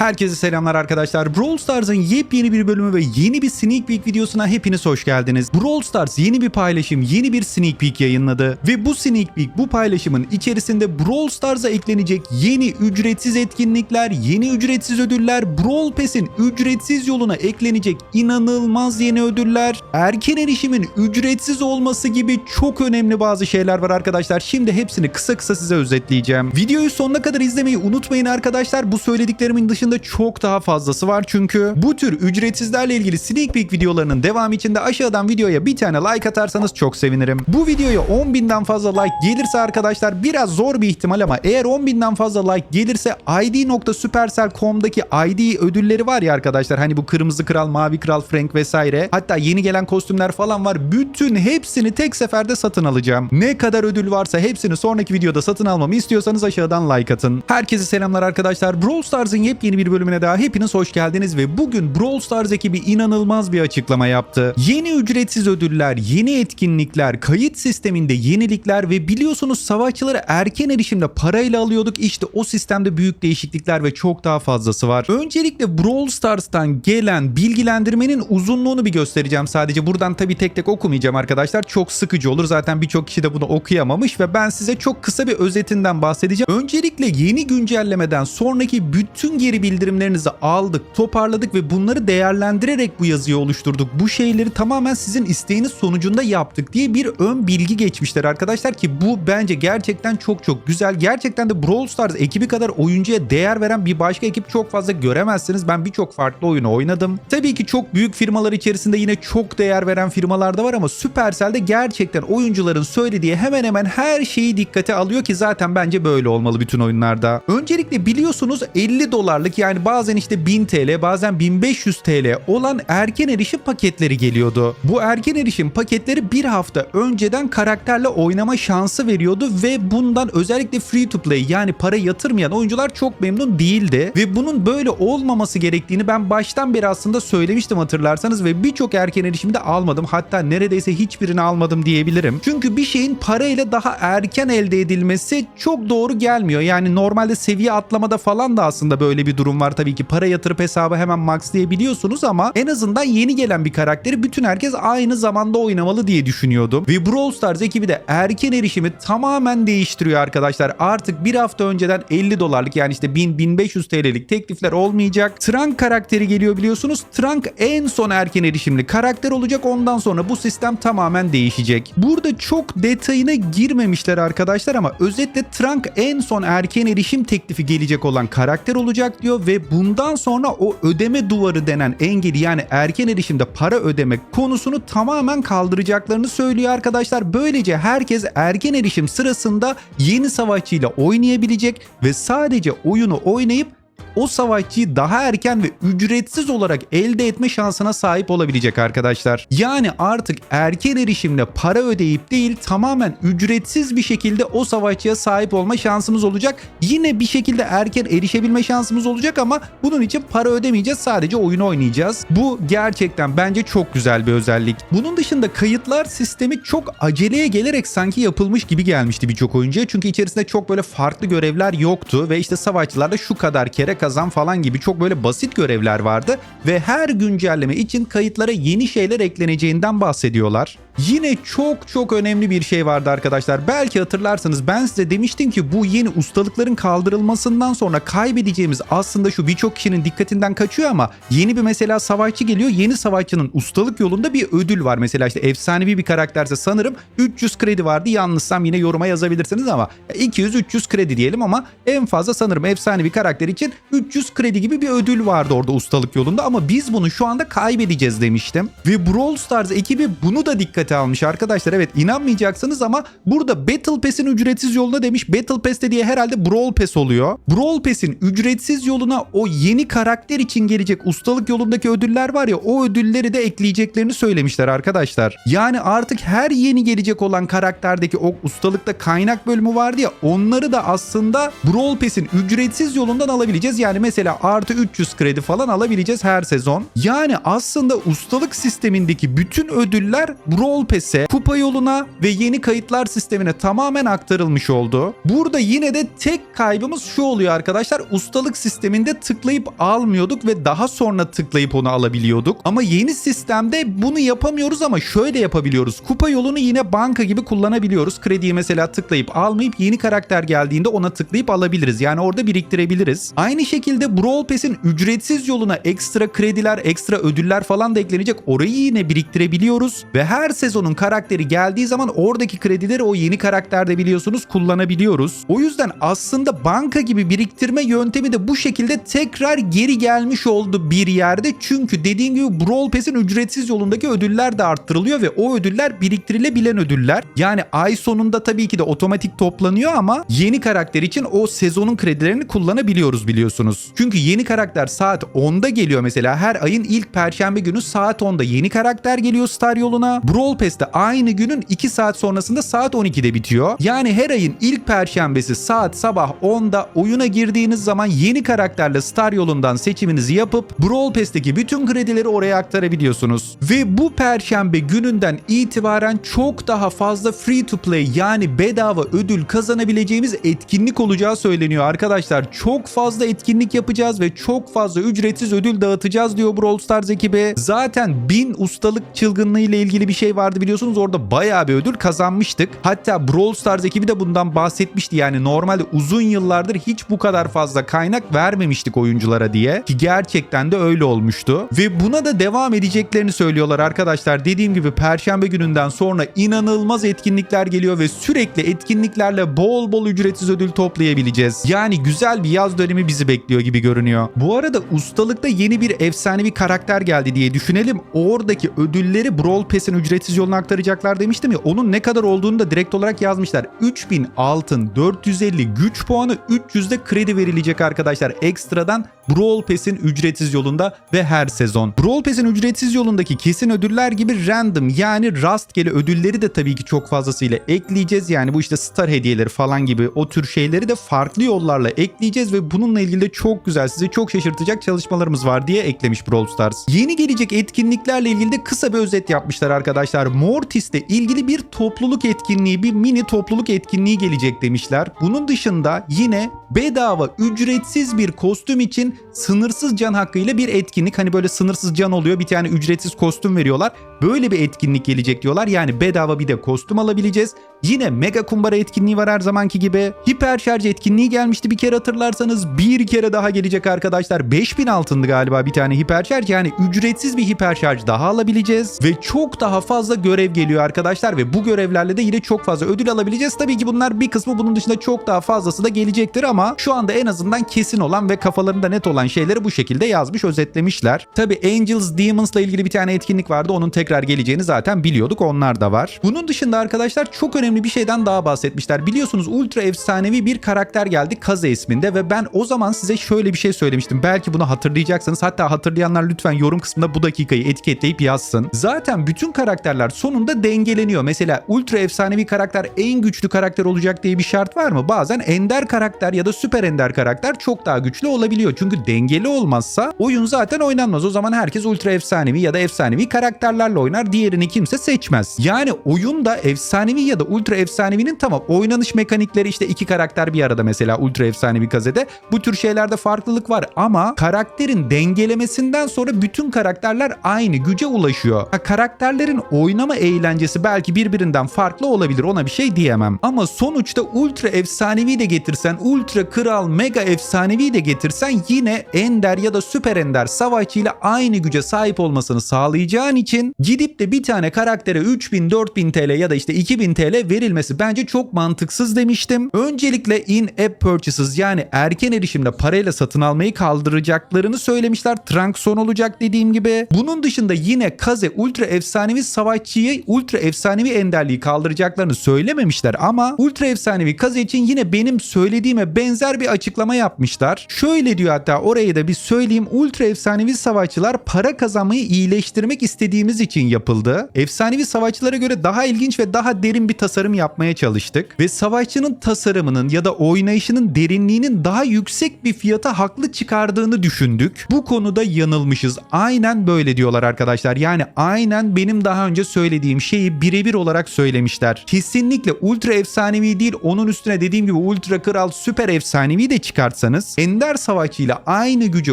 Herkese selamlar arkadaşlar. Brawl Stars'ın yepyeni bir bölümü ve yeni bir sneak peek videosuna hepiniz hoş geldiniz. Brawl Stars yeni bir paylaşım, yeni bir sneak peek yayınladı. Ve bu sneak peek, bu paylaşımın içerisinde Brawl Stars'a eklenecek yeni ücretsiz etkinlikler, yeni ücretsiz ödüller, Brawl Pass'in ücretsiz yoluna eklenecek inanılmaz yeni ödüller, erken erişimin ücretsiz olması gibi çok önemli bazı şeyler var arkadaşlar. Şimdi hepsini kısa kısa size özetleyeceğim. Videoyu sonuna kadar izlemeyi unutmayın arkadaşlar. Bu söylediklerimin dışında çok daha fazlası var çünkü bu tür ücretsizlerle ilgili sneak peek videolarının devamı için de aşağıdan videoya bir tane like atarsanız çok sevinirim. Bu videoya 10.000'den fazla like gelirse arkadaşlar biraz zor bir ihtimal ama eğer 10.000'den fazla like gelirse id.supercell.com'daki ID ödülleri var ya arkadaşlar hani bu kırmızı kral, mavi kral, Frank vesaire hatta yeni gelen kostümler falan var. Bütün hepsini tek seferde satın alacağım. Ne kadar ödül varsa hepsini sonraki videoda satın almamı istiyorsanız aşağıdan like atın. Herkese selamlar arkadaşlar. Brawl Stars'ın yepyeni bir bölümüne daha hepiniz hoş geldiniz ve bugün Brawl Stars ekibi inanılmaz bir açıklama yaptı. Yeni ücretsiz ödüller, yeni etkinlikler, kayıt sisteminde yenilikler ve biliyorsunuz savaşçıları erken erişimde parayla alıyorduk. İşte o sistemde büyük değişiklikler ve çok daha fazlası var. Öncelikle Brawl Stars'tan gelen bilgilendirmenin uzunluğunu bir göstereceğim sadece. Buradan tabii tek tek okumayacağım arkadaşlar. Çok sıkıcı olur. Zaten birçok kişi de bunu okuyamamış ve ben size çok kısa bir özetinden bahsedeceğim. Öncelikle yeni güncellemeden sonraki bütün geri bildirimlerinizi aldık, toparladık ve bunları değerlendirerek bu yazıyı oluşturduk. Bu şeyleri tamamen sizin isteğiniz sonucunda yaptık diye bir ön bilgi geçmişler arkadaşlar ki bu bence gerçekten çok çok güzel. Gerçekten de Brawl Stars ekibi kadar oyuncuya değer veren bir başka ekip çok fazla göremezsiniz. Ben birçok farklı oyunu oynadım. Tabii ki çok büyük firmalar içerisinde yine çok değer veren firmalar da var ama Supercell'de gerçekten oyuncuların söylediği hemen hemen her şeyi dikkate alıyor ki zaten bence böyle olmalı bütün oyunlarda. Öncelikle biliyorsunuz 50 dolarlık yani bazen işte 1000 TL bazen 1500 TL olan erken erişim paketleri geliyordu. Bu erken erişim paketleri bir hafta önceden karakterle oynama şansı veriyordu ve bundan özellikle free to play yani para yatırmayan oyuncular çok memnun değildi. Ve bunun böyle olmaması gerektiğini ben baştan beri aslında söylemiştim hatırlarsanız ve birçok erken erişimde almadım. Hatta neredeyse hiçbirini almadım diyebilirim. Çünkü bir şeyin parayla daha erken elde edilmesi çok doğru gelmiyor. Yani normalde seviye atlamada falan da aslında böyle bir durum var tabii ki. Para yatırıp hesabı hemen maxlayabiliyorsunuz ama en azından yeni gelen bir karakteri bütün herkes aynı zamanda oynamalı diye düşünüyordum. Ve Brawl Stars ekibi de erken erişimi tamamen değiştiriyor arkadaşlar. Artık bir hafta önceden 50 dolarlık yani işte 1000-1500 TL'lik teklifler olmayacak. Trunk karakteri geliyor biliyorsunuz. Trunk en son erken erişimli karakter olacak. Ondan sonra bu sistem tamamen değişecek. Burada çok detayına girmemişler arkadaşlar ama özetle Trunk en son erken erişim teklifi gelecek olan karakter olacak diyor ve bundan sonra o ödeme duvarı denen engeli yani erken erişimde para ödeme konusunu tamamen kaldıracaklarını söylüyor arkadaşlar. Böylece herkes erken erişim sırasında yeni savaşçıyla oynayabilecek ve sadece oyunu oynayıp o savaşçıyı daha erken ve ücretsiz olarak elde etme şansına sahip olabilecek arkadaşlar. Yani artık erken erişimle para ödeyip değil tamamen ücretsiz bir şekilde o savaşçıya sahip olma şansımız olacak. Yine bir şekilde erken erişebilme şansımız olacak ama bunun için para ödemeyeceğiz sadece oyunu oynayacağız. Bu gerçekten bence çok güzel bir özellik. Bunun dışında kayıtlar sistemi çok aceleye gelerek sanki yapılmış gibi gelmişti birçok oyuncuya. Çünkü içerisinde çok böyle farklı görevler yoktu ve işte savaşçılarda şu kadar kere kazan falan gibi çok böyle basit görevler vardı ve her güncelleme için kayıtlara yeni şeyler ekleneceğinden bahsediyorlar. Yine çok çok önemli bir şey vardı arkadaşlar. Belki hatırlarsanız ben size demiştim ki bu yeni ustalıkların kaldırılmasından sonra kaybedeceğimiz aslında şu birçok kişinin dikkatinden kaçıyor ama yeni bir mesela savaşçı geliyor. Yeni savaşçının ustalık yolunda bir ödül var. Mesela işte efsanevi bir karakterse sanırım 300 kredi vardı. Yanlışsam yine yoruma yazabilirsiniz ama 200-300 kredi diyelim ama en fazla sanırım efsanevi karakter için 300 kredi gibi bir ödül vardı orada ustalık yolunda ama biz bunu şu anda kaybedeceğiz demiştim. Ve Brawl Stars ekibi bunu da dikkate almış arkadaşlar. Evet inanmayacaksınız ama burada Battle Pass'in ücretsiz yoluna demiş. Battle Pass dediği herhalde Brawl Pass oluyor. Brawl Pass'in ücretsiz yoluna o yeni karakter için gelecek ustalık yolundaki ödüller var ya o ödülleri de ekleyeceklerini söylemişler arkadaşlar. Yani artık her yeni gelecek olan karakterdeki o ustalıkta kaynak bölümü vardı ya onları da aslında Brawl Pass'in ücretsiz yolundan alabileceğiz. Yani mesela artı 300 kredi falan alabileceğiz her sezon. Yani aslında ustalık sistemindeki bütün ödüller Brawl Pass'e, kupa yoluna ve yeni kayıtlar sistemine tamamen aktarılmış oldu. Burada yine de tek kaybımız şu oluyor arkadaşlar. Ustalık sisteminde tıklayıp almıyorduk ve daha sonra tıklayıp onu alabiliyorduk. Ama yeni sistemde bunu yapamıyoruz ama şöyle yapabiliyoruz. Kupa yolunu yine banka gibi kullanabiliyoruz. Krediyi mesela tıklayıp almayıp yeni karakter geldiğinde ona tıklayıp alabiliriz. Yani orada biriktirebiliriz. Aynı şekilde Brawl Pass'in ücretsiz yoluna ekstra krediler, ekstra ödüller falan da eklenecek. Orayı yine biriktirebiliyoruz ve her sezonun karakteri geldiği zaman oradaki kredileri o yeni karakterde biliyorsunuz kullanabiliyoruz. O yüzden aslında banka gibi biriktirme yöntemi de bu şekilde tekrar geri gelmiş oldu bir yerde. Çünkü dediğim gibi Brawl Pass'in ücretsiz yolundaki ödüller de arttırılıyor ve o ödüller biriktirilebilen ödüller. Yani ay sonunda tabii ki de otomatik toplanıyor ama yeni karakter için o sezonun kredilerini kullanabiliyoruz biliyorsunuz. Çünkü yeni karakter saat 10'da geliyor mesela. Her ayın ilk perşembe günü saat 10'da yeni karakter geliyor Star yoluna. Brawl Pass'te aynı günün 2 saat sonrasında saat 12'de bitiyor. Yani her ayın ilk perşembesi saat sabah 10'da oyuna girdiğiniz zaman yeni karakterle Star yolundan seçiminizi yapıp Brawl Pass'teki bütün kredileri oraya aktarabiliyorsunuz. Ve bu perşembe gününden itibaren çok daha fazla free to play yani bedava ödül kazanabileceğimiz etkinlik olacağı söyleniyor arkadaşlar. Çok fazla etkinlik yapacağız ve çok fazla ücretsiz ödül dağıtacağız diyor Brawl Stars ekibi. Zaten 1000 ustalık çılgınlığı ile ilgili bir şey vardı biliyorsunuz. Orada bayağı bir ödül kazanmıştık. Hatta Brawl Stars ekibi de bundan bahsetmişti. Yani normalde uzun yıllardır hiç bu kadar fazla kaynak vermemiştik oyunculara diye. Ki gerçekten de öyle olmuştu. Ve buna da devam edeceklerini söylüyorlar arkadaşlar. Dediğim gibi perşembe gününden sonra inanılmaz etkinlikler geliyor ve sürekli etkinliklerle bol bol ücretsiz ödül toplayabileceğiz. Yani güzel bir yaz dönemi bizi bekliyor gibi görünüyor. Bu arada ustalıkta yeni bir efsanevi karakter geldi diye düşünelim. Oradaki ödülleri Brawl Pass'in ücretsiz yoluna aktaracaklar demiştim ya. Onun ne kadar olduğunu da direkt olarak yazmışlar. 3000 altın, 450 güç puanı, 300 de kredi verilecek arkadaşlar. Ekstradan Brawl Pass'in ücretsiz yolunda ve her sezon. Brawl Pass'in ücretsiz yolundaki kesin ödüller gibi random yani rastgele ödülleri de tabii ki çok fazlasıyla ekleyeceğiz. Yani bu işte star hediyeleri falan gibi o tür şeyleri de farklı yollarla ekleyeceğiz ve bununla ilgili de çok güzel sizi çok şaşırtacak çalışmalarımız var diye eklemiş Brawl Stars. Yeni gelecek etkinliklerle ilgili de kısa bir özet yapmışlar arkadaşlar. Mortis'le ilgili bir topluluk etkinliği, bir mini topluluk etkinliği gelecek demişler. Bunun dışında yine bedava ücretsiz bir kostüm için sınırsız can hakkıyla bir etkinlik. Hani böyle sınırsız can oluyor bir tane ücretsiz kostüm veriyorlar. Böyle bir etkinlik gelecek diyorlar. Yani bedava bir de kostüm alabileceğiz. Yine mega kumbara etkinliği var her zamanki gibi. Hiper şarj etkinliği gelmişti bir kere hatırlarsanız. Bir kere daha gelecek arkadaşlar. 5000 altındı galiba bir tane hiper şarj. Yani ücretsiz bir hiper şarj daha alabileceğiz. Ve çok daha fazla görev geliyor arkadaşlar. Ve bu görevlerle de yine çok fazla ödül alabileceğiz. Tabii ki bunlar bir kısmı bunun dışında çok daha fazlası da gelecektir ama şu anda en azından kesin olan ve kafalarında net olan şeyleri bu şekilde yazmış, özetlemişler. Tabii Angels Demons'la ilgili bir tane etkinlik vardı. Onun tekrar geleceğini zaten biliyorduk. Onlar da var. Bunun dışında arkadaşlar çok önemli bir şeyden daha bahsetmişler. Biliyorsunuz ultra efsanevi bir karakter geldi Kaze isminde ve ben o zaman size şöyle bir şey söylemiştim. Belki bunu hatırlayacaksınız. Hatta hatırlayanlar lütfen yorum kısmında bu dakikayı etiketleyip yazsın. Zaten bütün karakterler sonunda dengeleniyor. Mesela ultra efsanevi karakter en güçlü karakter olacak diye bir şart var mı? Bazen ender karakter ya da süper ender karakter çok daha güçlü olabiliyor. Çünkü dengeli olmazsa oyun zaten oynanmaz. O zaman herkes ultra efsanevi ya da efsanevi karakterlerle oynar. Diğerini kimse seçmez. Yani oyunda efsanevi ya da ultra efsanevinin tamam oynanış mekanikleri işte iki karakter bir arada mesela ultra efsanevi kazede. Bu tür şeylerde farklılık var ama karakterin dengelemesinden sonra bütün karakterler aynı güce ulaşıyor. Ha, karakterlerin oynama eğlencesi belki birbirinden farklı olabilir ona bir şey diyemem. Ama sonuçta ultra efsanevi de getirsen, ultra kral, mega efsanevi de getirsen yine ender ya da süper ender savaşçıyla aynı güce sahip olmasını sağlayacağın için gidip de bir tane karaktere 3000 4000 TL ya da işte 2000 TL verilmesi bence çok mantıksız demiştim. Öncelikle in-app purchases yani erken erişimle parayla satın almayı kaldıracaklarını söylemişler. Trunk son olacak dediğim gibi. Bunun dışında yine Kaze ultra efsanevi savaşçıyı ultra efsanevi enderliği kaldıracaklarını söylememişler ama ultra efsanevi Kaze için yine benim söylediğime benzer bir açıklama yapmışlar. Şöyle diyor hatta orayı da bir söyleyeyim. Ultra efsanevi savaşçılar para kazanmayı iyileştirmek istediğimiz için için yapıldı. Efsanevi savaşçılara göre daha ilginç ve daha derin bir tasarım yapmaya çalıştık. Ve savaşçının tasarımının ya da oynayışının derinliğinin daha yüksek bir fiyata haklı çıkardığını düşündük. Bu konuda yanılmışız. Aynen böyle diyorlar arkadaşlar. Yani aynen benim daha önce söylediğim şeyi birebir olarak söylemişler. Kesinlikle ultra efsanevi değil onun üstüne dediğim gibi ultra kral süper efsanevi de çıkartsanız Ender savaşçıyla aynı güce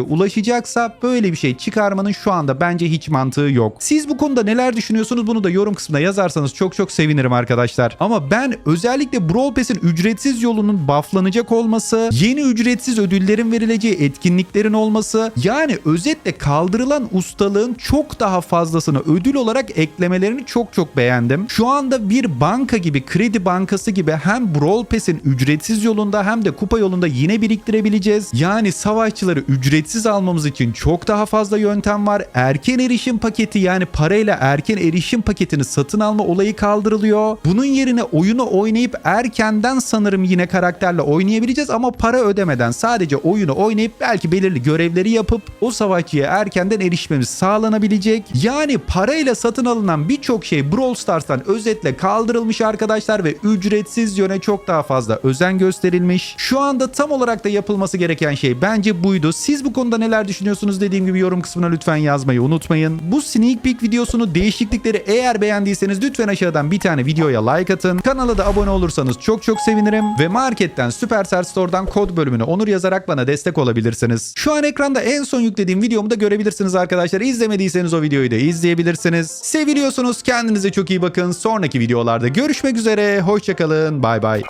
ulaşacaksa böyle bir şey çıkarmanın şu anda bence hiç mantığı yok. Siz bu konuda neler düşünüyorsunuz bunu da yorum kısmına yazarsanız çok çok sevinirim arkadaşlar. Ama ben özellikle Brawl Pass'in ücretsiz yolunun bufflanacak olması, yeni ücretsiz ödüllerin verileceği etkinliklerin olması, yani özetle kaldırılan ustalığın çok daha fazlasını ödül olarak eklemelerini çok çok beğendim. Şu anda bir banka gibi, kredi bankası gibi hem Brawl Pass'in ücretsiz yolunda hem de kupa yolunda yine biriktirebileceğiz. Yani savaşçıları ücretsiz almamız için çok daha fazla yöntem var. Erken erişim paketi yani parayla erken erişim paketini satın alma olayı kaldırılıyor. Bunun yerine oyunu oynayıp erkenden sanırım yine karakterle oynayabileceğiz ama para ödemeden sadece oyunu oynayıp belki belirli görevleri yapıp o savaşçıya erkenden erişmemiz sağlanabilecek. Yani parayla satın alınan birçok şey Brawl Stars'tan özetle kaldırılmış arkadaşlar ve ücretsiz yöne çok daha fazla özen gösterilmiş. Şu anda tam olarak da yapılması gereken şey bence buydu. Siz bu konuda neler düşünüyorsunuz dediğim gibi yorum kısmına lütfen yazmayı unutmayın. Bu sneak peek videosunu değişiklikleri eğer beğendiyseniz lütfen aşağıdan bir tane videoya like atın. Kanala da abone olursanız çok çok sevinirim. Ve marketten Supercell Store'dan kod bölümüne onur yazarak bana destek olabilirsiniz. Şu an ekranda en son yüklediğim videomu da görebilirsiniz arkadaşlar. İzlemediyseniz o videoyu da izleyebilirsiniz. Seviliyorsunuz. Kendinize çok iyi bakın. Sonraki videolarda görüşmek üzere. Hoşçakalın. Bay bay.